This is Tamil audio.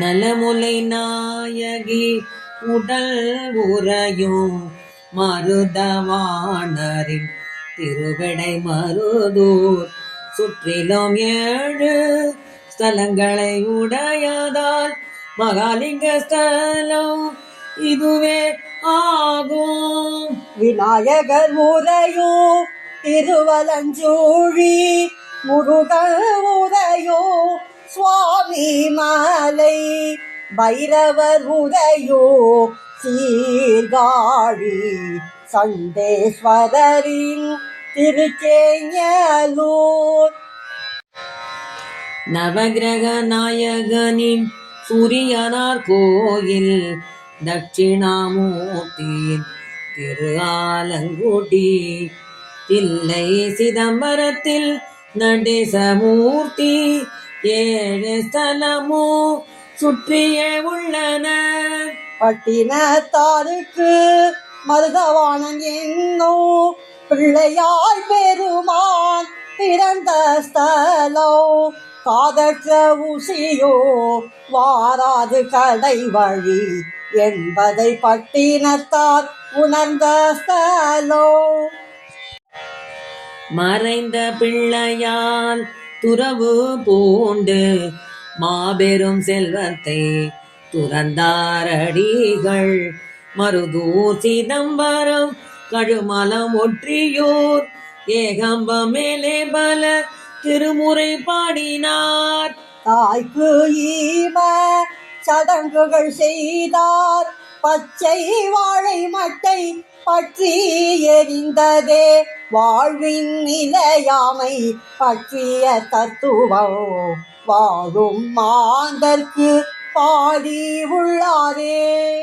நலமுலை நாயகி உடல் உறையும் மருதவாணரின் திருவிடை மருதூர். சுற்றிலும் ஏழு ஸ்தலங்களை உடையதால் மகாலிங்க ஸ்தலம் இதுவே ஆகும். விநாயகர் முறையோ திருவலஞ்சோழி முருகன் உரையோ சுவாமி மாலை. பைரவர் உரையோ சீர்காழி. சண்டேஸ்வரரின் திருச்சேங்கலூர். நவகிரக நாயகனின் சூரியனார் கோயில். தட்சிணாமூர்த்தி திரு ஆலங்குடி. தில்லை சிதம்பரத்தில் நடேசமூர்த்தி. ஏழு ஸ்தலமோ சுற்றியே உள்ளன. பட்டினத்தாருக்கு மருதவாணன் என்னும் பிள்ளையாய் பெருமான் பிறந்த ஸ்தலம் காதற்ற ஊசியோ வாராது கடை வழி என்பதை பட்டினத்தார் உணர்ந்த ஸ்தலம் மறைந்த பிள்ளையால் துறவு பூண்டு மாபெரும் செல்வத்தை துறந்தாரடிகள் மருதூர் சிதம்பரம் கழுமலம் ஒற்றியூர். ஏகம்ப மேலே பல திருமுறை பாடினார். தாய்க்கு ஈம சடங்குகள் செய்தார். பச்சை வாழை மட்டை பற்றி எரிந்ததே. வாழ்வின் நிலையாமை பற்றிய தத்துவம் வாழும் மாந்தர்க்கு பாடி உள்ளாரே.